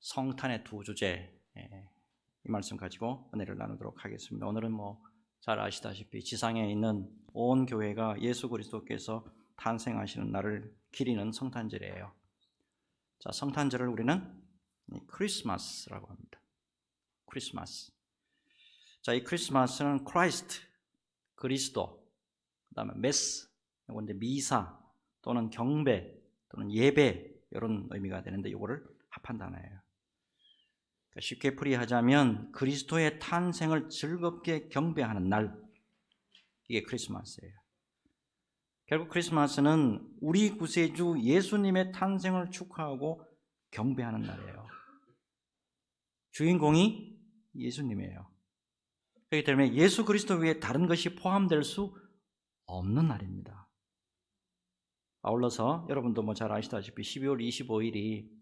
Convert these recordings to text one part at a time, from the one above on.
성탄의 두 주제 예, 이 말씀 가지고 은혜를 나누도록 하겠습니다. 오늘은 뭐 잘 아시다시피 지상에 있는 온 교회가 예수 그리스도께서 탄생하시는 날을 기리는 성탄절이에요. 자, 성탄절을 우리는 크리스마스라고 합니다. 크리스마스. 자, 이 크리스마스는 크라이스트, 그리스도, 그다음에 메스, 이건데 미사 또는 경배 또는 예배 이런 의미가 되는데 이거를 합한 단어예요. 그러니까 쉽게 풀이하자면 그리스도의 탄생을 즐겁게 경배하는 날 이게 크리스마스예요. 결국 크리스마스는 우리 구세주 예수님의 탄생을 축하하고 경배하는 날이에요. 주인공이 예수님이에요. 그렇기 때문에 예수 그리스도 위에 다른 것이 포함될 수 없는 날입니다. 아울러서 여러분도 뭐 잘 아시다시피 12월 25일이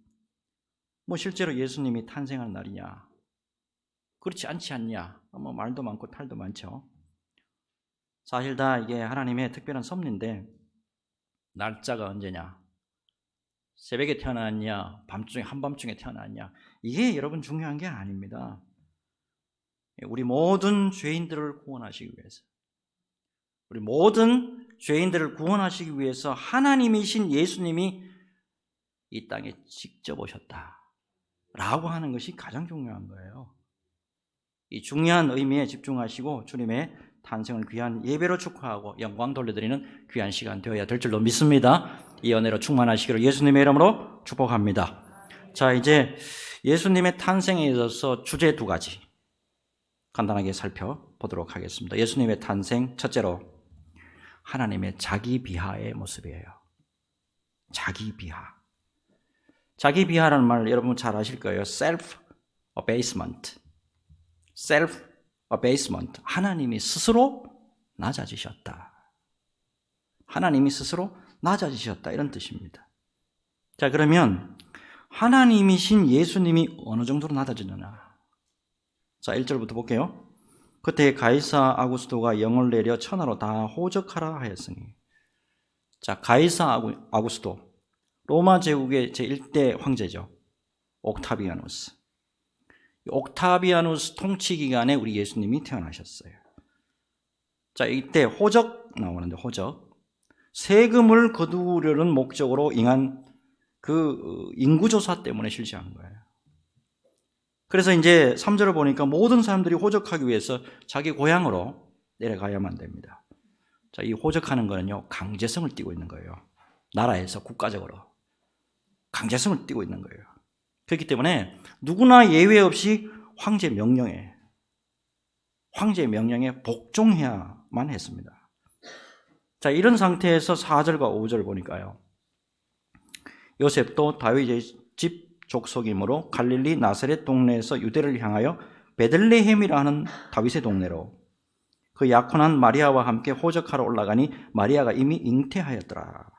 뭐 실제로 예수님이 탄생한 날이냐? 그렇지 않지 않냐? 뭐 말도 많고 탈도 많죠. 사실 다 이게 하나님의 특별한 섭리인데 날짜가 언제냐? 새벽에 태어났냐? 밤중에 한밤중에 태어났냐? 이게 여러분 중요한 게 아닙니다. 우리 모든 죄인들을 구원하시기 위해서 우리 모든 죄인들을 구원하시기 위해서 하나님이신 예수님이 이 땅에 직접 오셨다. 라고 하는 것이 가장 중요한 거예요. 이 중요한 의미에 집중하시고 주님의 탄생을 귀한 예배로 축하하고 영광 돌려드리는 귀한 시간 되어야 될 줄로 믿습니다. 이 연애로 충만하시기를 예수님의 이름으로 축복합니다. 자, 이제 예수님의 탄생에 있어서 주제 두 가지 간단하게 살펴보도록 하겠습니다. 예수님의 탄생 첫째로 하나님의 자기 비하의 모습이에요. 자기 비하. 자기 비하라는 말 여러분 잘 아실 거예요. self abasement. self abasement. 하나님이 스스로 낮아지셨다. 하나님이 스스로 낮아지셨다. 이런 뜻입니다. 자, 그러면 하나님이신 예수님이 어느 정도로 낮아지느냐? 자, 1절부터 볼게요. 그때 가이사 아구스도가 영을 내려 천하로 다 호적하라 하였으니. 자, 가이사 아구스도. 로마 제국의 제1대 황제죠. 옥타비아누스. 옥타비아누스 통치 기간에 우리 예수님이 태어나셨어요. 자, 이때 호적 나오는데 호적. 세금을 거두려는 목적으로 인한 그 인구조사 때문에 실시한 거예요. 그래서 이제 3절을 보니까 모든 사람들이 호적하기 위해서 자기 고향으로 내려가야만 됩니다. 자, 이 호적하는 거는요, 강제성을 띠고 있는 거예요. 나라에서 국가적으로. 강제성을 띠고 있는 거예요. 그렇기 때문에 누구나 예외 없이 황제 명령에 황제 명령에 복종해야만 했습니다. 자, 이런 상태에서 4절과 5절 보니까요. 요셉도 다윗의 집 족속이므로 갈릴리 나사렛 동네에서 유대를 향하여 베들레헴이라 하는 다윗의 동네로 그 약혼한 마리아와 함께 호적하러 올라가니 마리아가 이미 잉태하였더라.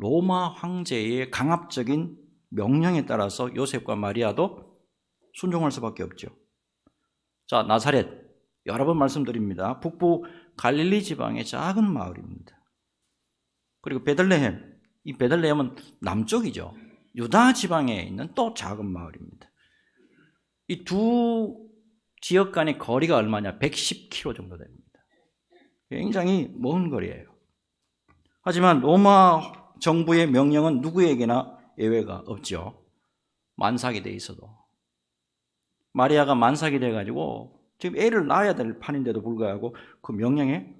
로마 황제의 강압적인 명령에 따라서 요셉과 마리아도 순종할 수밖에 없죠. 자, 나사렛. 여러 번 말씀드립니다. 북부 갈릴리 지방의 작은 마을입니다. 그리고 베들레헴. 이 베들레헴은 남쪽이죠. 유다 지방에 있는 또 작은 마을입니다. 이 두 지역 간의 거리가 얼마냐? 110km 정도 됩니다. 굉장히 먼 거리예요. 하지만 로마 정부의 명령은 누구에게나 예외가 없죠. 만삭이 돼 있어도. 마리아가 만삭이 돼가지고 지금 애를 낳아야 될 판인데도 불구하고 그 명령에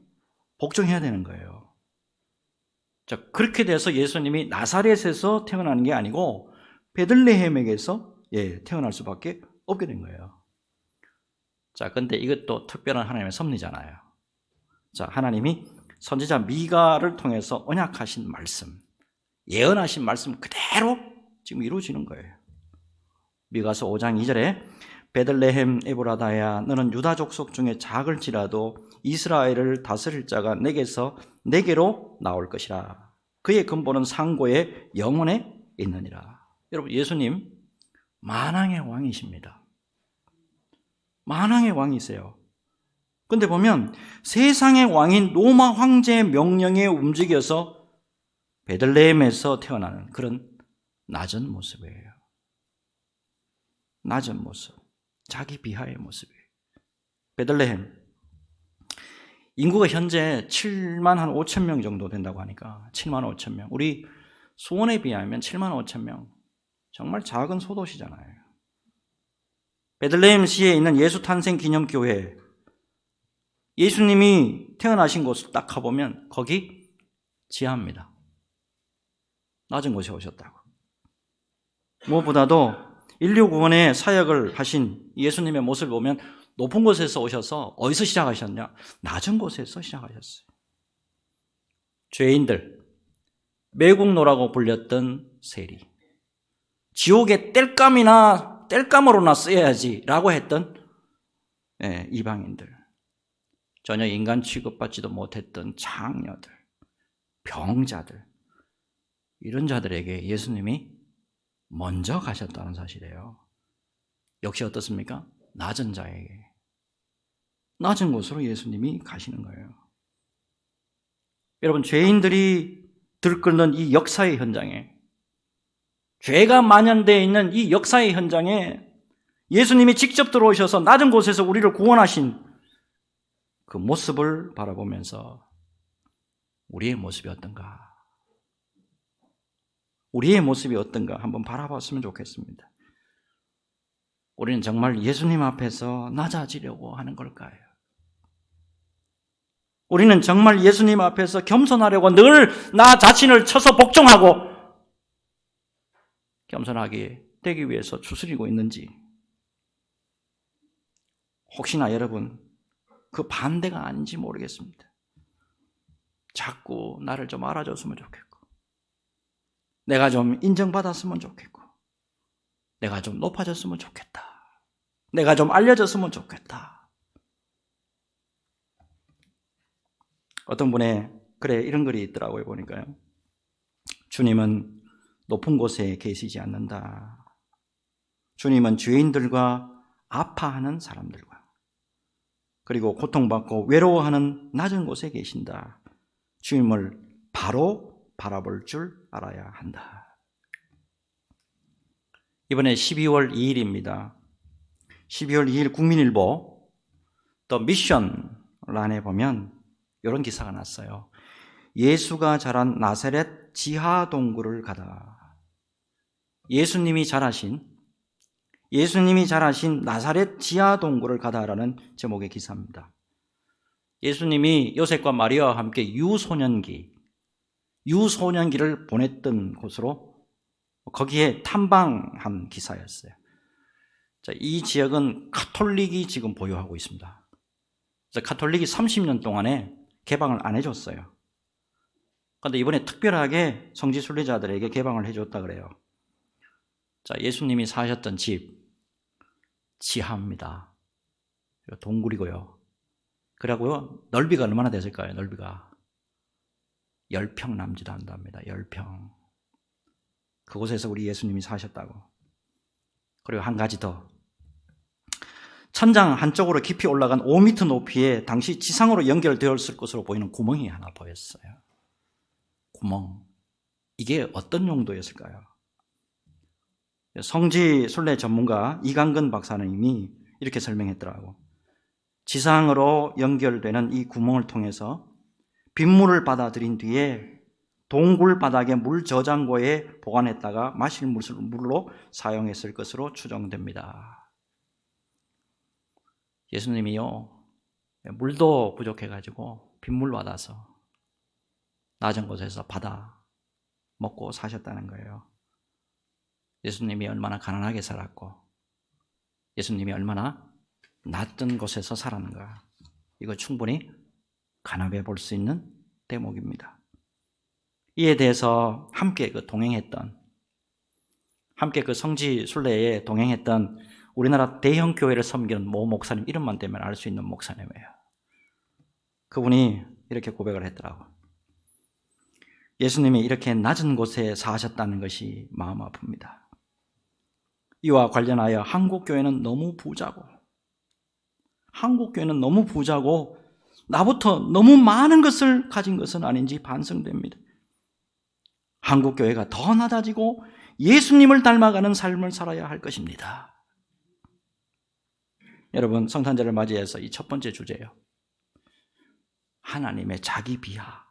복종해야 되는 거예요. 자, 그렇게 돼서 예수님이 나사렛에서 태어나는 게 아니고 베들레헴에게서 예, 태어날 수밖에 없게 된 거예요. 자, 근데 이것도 특별한 하나님의 섭리잖아요. 자, 하나님이 선지자 미가를 통해서 언약하신 말씀. 예언하신 말씀 그대로 지금 이루어지는 거예요. 미가서 5장 2절에 베들레헴 에브라다야 너는 유다 족속 중에 작을지라도 이스라엘을 다스릴 자가 내게서 내게로 나올 것이라. 그의 근본은 상고의 영혼에 있느니라. 여러분 예수님 만왕의 왕이십니다. 만왕의 왕이세요. 근데 보면 세상의 왕인 로마 황제의 명령에 움직여서 베들레헴에서 태어나는 그런 낮은 모습이에요. 낮은 모습, 자기 비하의 모습이에요. 베들레헴 인구가 현재 7만 한 5천 명 정도 된다고 하니까 7만 5천 명. 우리 수원에 비하면 7만 5천 명. 정말 작은 소도시잖아요. 베들레헴 시에 있는 예수 탄생 기념 교회 예수님이 태어나신 곳을 딱 가보면 거기 지하입니다. 낮은 곳에 오셨다고. 무엇보다도 인류 구원의 사역을 하신 예수님의 모습을 보면 높은 곳에서 오셔서 어디서 시작하셨냐? 낮은 곳에서 시작하셨어요. 죄인들, 매국노라고 불렸던 세리. 지옥의 땔감이나 땔감으로나 쓰여야지 라고 했던 예, 이방인들. 전혀 인간 취급받지도 못했던 장녀들, 병자들. 이런 자들에게 예수님이 먼저 가셨다는 사실이에요. 역시 어떻습니까? 낮은 자에게. 낮은 곳으로 예수님이 가시는 거예요. 여러분, 죄인들이 들끓는 이 역사의 현장에, 죄가 만연되어 있는 이 역사의 현장에 예수님이 직접 들어오셔서 낮은 곳에서 우리를 구원하신 그 모습을 바라보면서 우리의 모습이 어떤가? 우리의 모습이 어떤가 한번 바라봤으면 좋겠습니다. 우리는 정말 예수님 앞에서 낮아지려고 하는 걸까요? 우리는 정말 예수님 앞에서 겸손하려고 늘 나 자신을 쳐서 복종하고 겸손하게 되기 위해서 추스리고 있는지 혹시나 여러분 그 반대가 아닌지 모르겠습니다. 자꾸 나를 좀 알아줬으면 좋겠고 내가 좀 인정받았으면 좋겠고 내가 좀 높아졌으면 좋겠다. 내가 좀 알려졌으면 좋겠다. 어떤 분의 그래 이런 글이 있더라고요 보니까요. 주님은 높은 곳에 계시지 않는다. 주님은 죄인들과 아파하는 사람들과 그리고 고통받고 외로워하는 낮은 곳에 계신다. 주님을 바로 바라볼 줄 알아야 한다. 이번에 12월 2일입니다. 12월 2일 국민일보 더 미션 란에 보면 이런 기사가 났어요. 예수가 자란 나사렛 지하 동굴을 가다. 예수님이 자라신 예수님이 자라신 나사렛 지하 동굴을 가다라는 제목의 기사입니다. 예수님이 요셉과 마리아와 함께 유소년기 유소년기를 보냈던 곳으로 거기에 탐방한 기사였어요. 자, 이 지역은 카톨릭이 지금 보유하고 있습니다. 그래서 카톨릭이 30년 동안에 개방을 안 해줬어요. 그런데 이번에 특별하게 성지 순례자들에게 개방을 해줬다 그래요. 자, 예수님이 사셨던 집 지하입니다. 동굴이고요. 그러고요 넓이가 얼마나 됐을까요? 넓이가 10평 남지도 않답니다. 10평. 그곳에서 우리 예수님이 사셨다고. 그리고 한 가지 더. 천장 한쪽으로 깊이 올라간 5m 높이에 당시 지상으로 연결되었을 것으로 보이는 구멍이 하나 보였어요. 구멍. 이게 어떤 용도였을까요? 성지 순례 전문가 이강근 박사님이 이렇게 설명했더라고. 지상으로 연결되는 이 구멍을 통해서 빗물을 받아들인 뒤에 동굴 바닥에 물 저장고에 보관했다가 마실 물로 사용했을 것으로 추정됩니다. 예수님이요, 물도 부족해가지고 빗물 받아서 낮은 곳에서 받아 먹고 사셨다는 거예요. 예수님이 얼마나 가난하게 살았고, 예수님이 얼마나 낮은 곳에서 살았는가. 이거 충분히 가늠해 볼 수 있는 대목입니다. 이에 대해서 함께 그 동행했던 함께 그 성지 순례에 동행했던 우리나라 대형 교회를 섬기는 모 목사님 이름만 되면 알 수 있는 목사님이에요. 그분이 이렇게 고백을 했더라고. 예수님이 이렇게 낮은 곳에 사셨다는 것이 마음 아픕니다. 이와 관련하여 한국 교회는 너무 부자고 한국 교회는 너무 부자고 나부터 너무 많은 것을 가진 것은 아닌지 반성됩니다. 한국 교회가 더 낮아지고 예수님을 닮아가는 삶을 살아야 할 것입니다. 여러분 성탄절을 맞이해서 이 첫 번째 주제예요. 하나님의 자기 비하.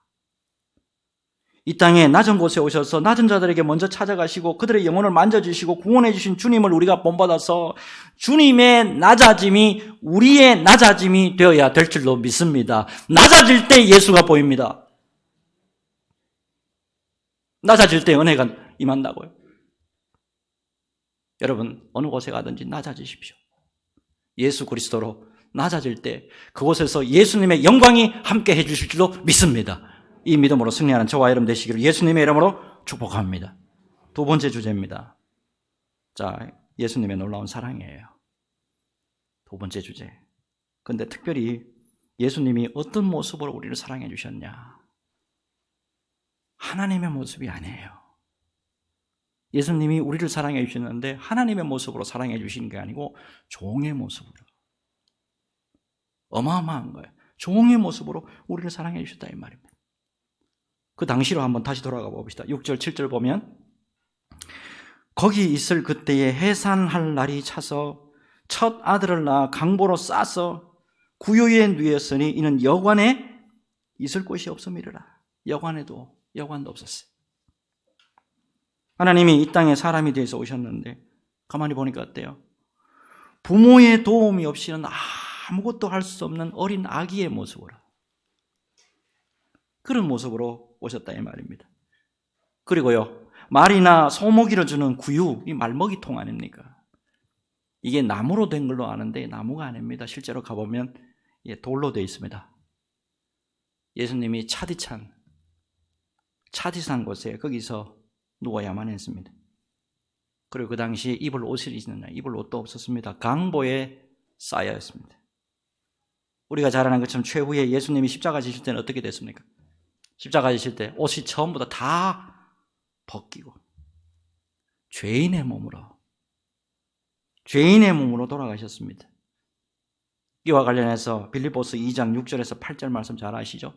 이 땅에 낮은 곳에 오셔서 낮은 자들에게 먼저 찾아가시고 그들의 영혼을 만져주시고 구원해 주신 주님을 우리가 본받아서 주님의 낮아짐이 우리의 낮아짐이 되어야 될 줄로 믿습니다. 낮아질 때 예수가 보입니다. 낮아질 때 은혜가 임한다고요. 여러분 어느 곳에 가든지 낮아지십시오. 예수 그리스도로 낮아질 때 그곳에서 예수님의 영광이 함께 해주실 줄로 믿습니다. 이 믿음으로 승리하는 저와 여러분 되시기를 예수님의 이름으로 축복합니다. 두 번째 주제입니다. 자, 예수님의 놀라운 사랑이에요. 두 번째 주제. 근데 특별히 예수님이 어떤 모습으로 우리를 사랑해 주셨냐? 하나님의 모습이 아니에요. 예수님이 우리를 사랑해 주셨는데 하나님의 모습으로 사랑해 주신 게 아니고 종의 모습으로. 어마어마한 거예요. 종의 모습으로 우리를 사랑해 주셨다 이 말입니다. 그 당시로 한번 다시 돌아가 봅시다. 6절, 7절 보면 거기 있을 그때에 해산할 날이 차서 첫 아들을 낳아 강보로 싸서 구유에 누였으니 이는 여관에 있을 곳이 없음이라. 여관에도 여관도 없었어요. 하나님이 이 땅에 사람이 되어서 오셨는데 가만히 보니까 어때요? 부모의 도움이 없이는 아무것도 할 수 없는 어린 아기의 모습으로 그런 모습으로 오셨다 이 말입니다. 그리고요 말이나 소고기를 주는 구유 이 말먹이 통 아닙니까? 이게 나무로 된 걸로 아는데 나무가 아닙니다. 실제로 가보면 돌로 되어 있습니다. 예수님이 차디찬 차디산 곳에 거기서 누워야만 했습니다. 그리고 그 당시 입을 옷을 날, 입을 옷도 없었습니다. 강보에 쌓여 있습니다. 우리가 잘 아는 것처럼 최후에 예수님이 십자가 지실 때는 어떻게 됐습니까? 십자가 지실 때 옷이 처음부터 다 벗기고 죄인의 몸으로 죄인의 몸으로 돌아가셨습니다. 이와 관련해서 빌리보스 2장 6절에서 8절 말씀 잘 아시죠?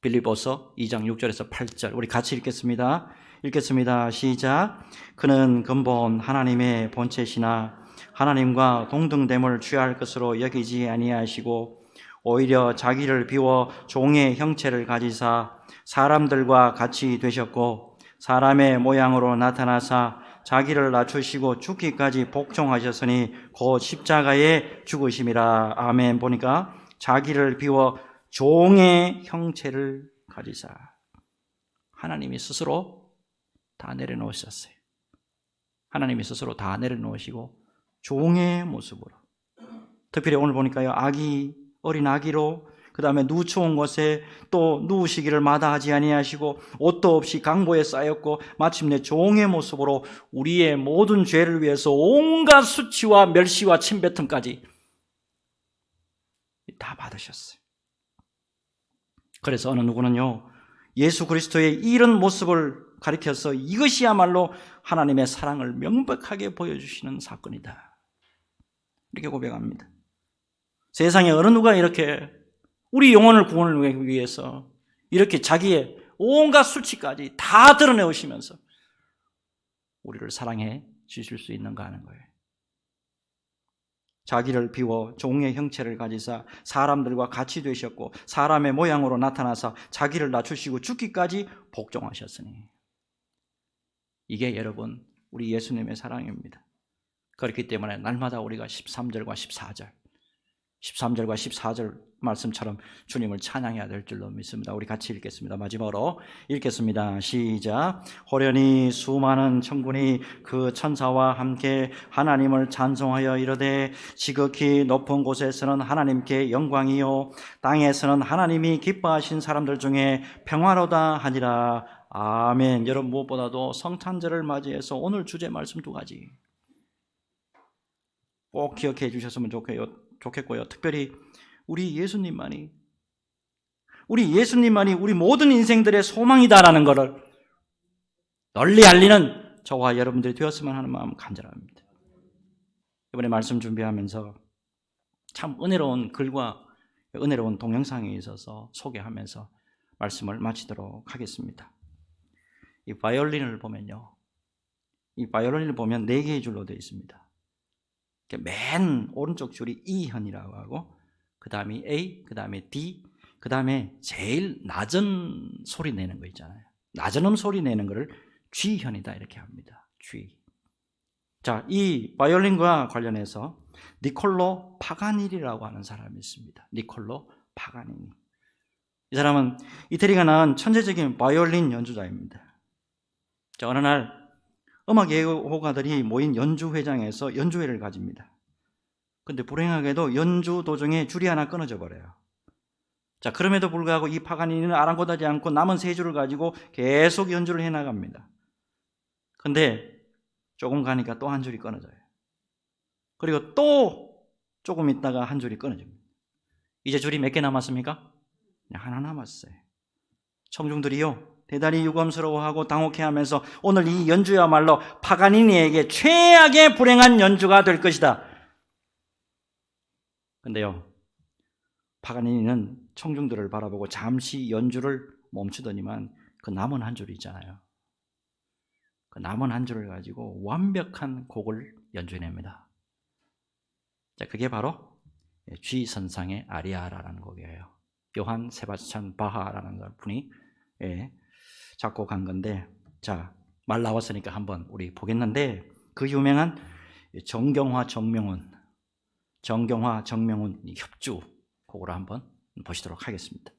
빌리보서 2장 6절에서 8절 우리 같이 읽겠습니다. 읽겠습니다. 시작. 그는 근본 하나님의 본체시나 하나님과 동등됨을 취할 것으로 여기지 아니하시고 오히려 자기를 비워 종의 형체를 가지사 사람들과 같이 되셨고 사람의 모양으로 나타나사 자기를 낮추시고 죽기까지 복종하셨으니 곧 십자가에 죽으심이라. 아멘. 보니까 자기를 비워 종의 형체를 가지사 하나님이 스스로 다 내려놓으셨어요. 하나님이 스스로 다 내려놓으시고 종의 모습으로 특별히 오늘 보니까요 아기 어린 아기로 그 다음에 누추운 곳에 또 누우시기를 마다하지 아니하시고 옷도 없이 강보에 쌓였고 마침내 종의 모습으로 우리의 모든 죄를 위해서 온갖 수치와 멸시와 침뱉음까지 다 받으셨어요. 그래서 어느 누구는요 예수 그리스도의 이런 모습을 가리켜서 이것이야말로 하나님의 사랑을 명백하게 보여주시는 사건이다. 이렇게 고백합니다. 세상에 어느 누가 이렇게 우리 영혼을 구원을 위해서 이렇게 자기의 온갖 수치까지 다 드러내오시면서 우리를 사랑해 주실 수 있는가 하는 거예요. 자기를 비워 종의 형체를 가지사 사람들과 같이 되셨고 사람의 모양으로 나타나서 자기를 낮추시고 죽기까지 복종하셨으니 이게 여러분 우리 예수님의 사랑입니다. 그렇기 때문에 날마다 우리가 13절과 14절 13절과 14절 말씀처럼 주님을 찬양해야 될 줄로 믿습니다. 우리 같이 읽겠습니다. 마지막으로 읽겠습니다. 시작. 호련히 수많은 천군이 그 천사와 함께 하나님을 찬송하여 이르되 지극히 높은 곳에서는 하나님께 영광이요 땅에서는 하나님이 기뻐하신 사람들 중에 평화로다 하니라. 아멘. 여러분 무엇보다도 성탄절을 맞이해서 오늘 주제 말씀 두 가지 꼭 기억해 주셨으면 좋겠 고요. 특별히 우리 예수님만이 우리 예수님만이 우리 모든 인생들의 소망이다라는 것을 널리 알리는 저와 여러분들이 되었으면 하는 마음 간절합니다. 이번에 말씀 준비하면서 참 은혜로운 글과 은혜로운 동영상이 있어서 소개하면서 말씀을 마치도록 하겠습니다. 이 바이올린을 보면요. 이 바이올린을 보면 네 개의 줄로 되어 있습니다. 맨 오른쪽 줄이 E현이라고 하고 그 다음이 A, 그 다음에 D, 그 다음에 제일 낮은 소리 내는 거 있잖아요. 낮은 음 소리 내는 거를 G현이다 이렇게 합니다. G. 자, 이 바이올린과 관련해서 니콜로 파가니리라고 하는 사람이 있습니다. 니콜로 파가니니. 이 사람은 이태리가 낳은 천재적인 바이올린 연주자입니다. 자, 어느 날 음악 예호가들이 모인 연주회장에서 연주회를 가집니다. 근데 불행하게도 연주 도중에 줄이 하나 끊어져 버려요. 자, 그럼에도 불구하고 이 파가니는 아랑곳하지 않고 남은 세 줄을 가지고 계속 연주를 해 나갑니다. 근데 조금 가니까 또 한 줄이 끊어져요. 그리고 또 조금 있다가 한 줄이 끊어집니다. 이제 줄이 몇 개 남았습니까? 하나 남았어요. 청중들이요. 대단히 유감스러워하고 당혹해하면서 오늘 이 연주야말로 파가니니에게 최악의 불행한 연주가 될 것이다. 근데요. 파가니니는 청중들을 바라보고 잠시 연주를 멈추더니만 그 남은 한 줄이 있잖아요. 그 남은 한 줄을 가지고 완벽한 곡을 연주해냅니다. 자, 그게 바로 G 선상의 아리아라는 곡이에요. 요한 세바스찬 바하라는 분이 예, 작곡한 건데, 자, 말 나왔으니까 한번 우리 보겠는데, 그 유명한 정경화 정명훈, 정경화 정명훈 협주 곡으로 한번 보시도록 하겠습니다.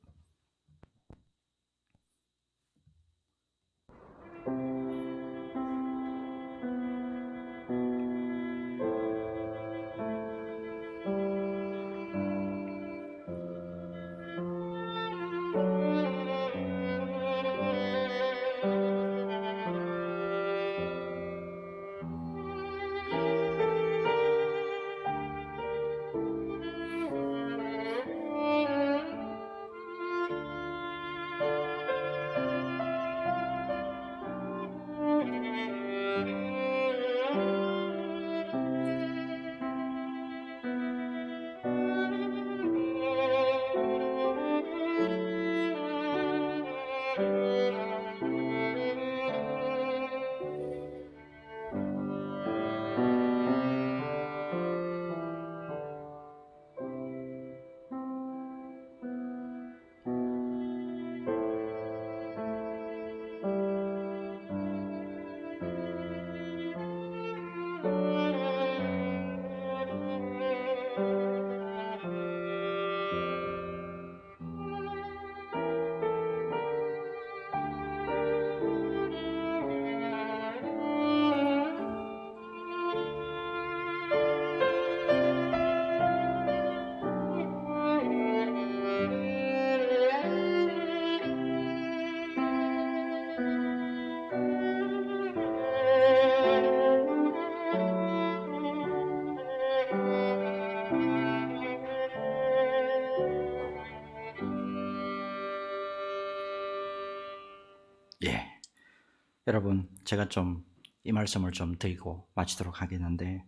여러분, 제가 좀 이 말씀을 좀 드리고 마치도록 하겠는데,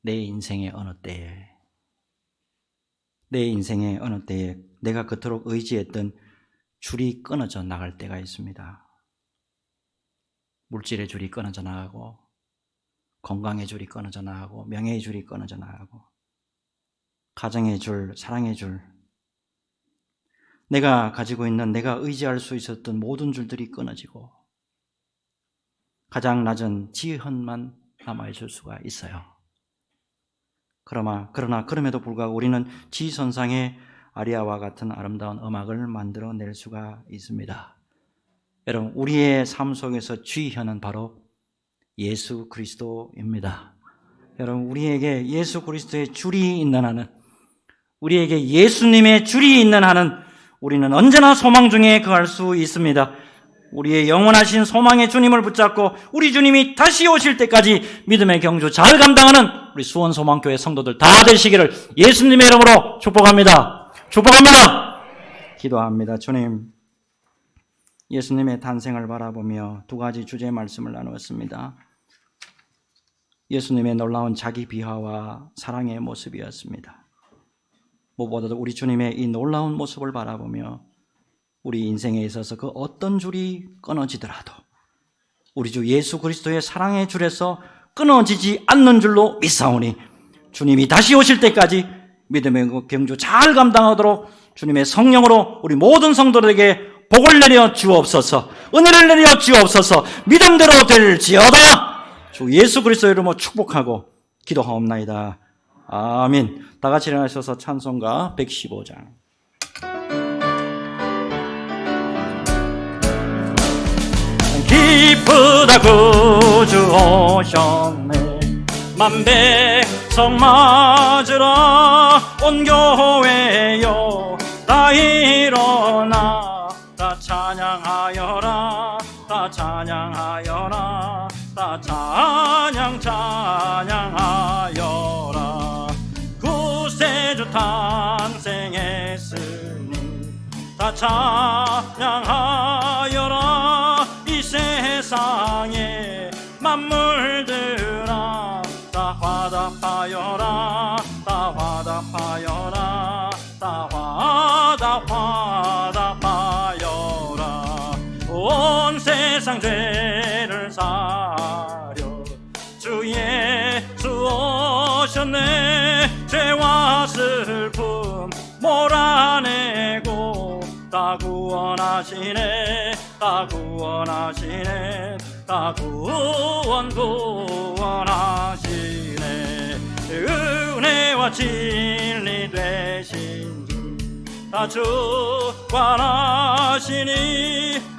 내 인생의 어느 때에, 내 인생의 어느 때에 내가 그토록 의지했던 줄이 끊어져 나갈 때가 있습니다. 물질의 줄이 끊어져 나가고, 건강의 줄이 끊어져 나가고, 명예의 줄이 끊어져 나가고, 가정의 줄, 사랑의 줄, 내가 가지고 있는 내가 의지할 수 있었던 모든 줄들이 끊어지고 가장 낮은 지현만 남아있을 수가 있어요. 그러나, 그러나 그럼에도 불구하고 우리는 지선상의 아리아와 같은 아름다운 음악을 만들어낼 수가 있습니다. 여러분, 우리의 삶 속에서 G현은 바로 예수 그리스도입니다. 여러분, 우리에게 예수 그리스도의 줄이 있는 한은, 우리에게 예수님의 줄이 있는 한은 우리는 언제나 소망 중에 거할 수 있습니다. 우리의 영원하신 소망의 주님을 붙잡고 우리 주님이 다시 오실 때까지 믿음의 경주 잘 감당하는 우리 수원 소망교회 성도들 다 되시기를 예수님의 이름으로 축복합니다. 축복합니다. 기도합니다. 주님, 예수님의 탄생을 바라보며 두 가지 주제 말씀을 나누었습니다. 예수님의 놀라운 자기 비하와 사랑의 모습이었습니다. 무엇보다도 우리 주님의 이 놀라운 모습을 바라보며 우리 인생에 있어서 그 어떤 줄이 끊어지더라도 우리 주 예수 그리스도의 사랑의 줄에서 끊어지지 않는 줄로 믿사오니 주님이 다시 오실 때까지 믿음의 경주 잘 감당하도록 주님의 성령으로 우리 모든 성도들에게 복을 내려 주옵소서, 은혜를 내려 주옵소서, 믿음대로 될지어다. 주 예수 그리스도 이름으로 축복하고 기도하옵나이다. 아멘. 다 같이 일어나셔서 찬송가 115장. 기쁘다 구주 오셨네. 만백성 맞으라 온 교회여 다 일어나 다 찬양하여라 다 찬양하여라 다 찬양 찬양하여라. 구세주 탄생했으니 다 찬양하여라. 이 세상에 만물들아 다 화답하여라 다 화답하여라 다 화답 화답하여라. 온 세상 죄를 사려 주 예수 오셨네. 죄와 슬픔 몰아내고 다 구원하시네 다 구원하시네. 다 구원 구원하시네. 은혜와 진리 되신 다 주관하시니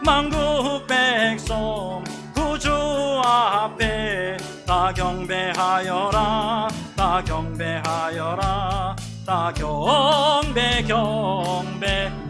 만국 백성 구주 앞에 다 경배하여라. 다 경배하여라. 다 경배 경배하여라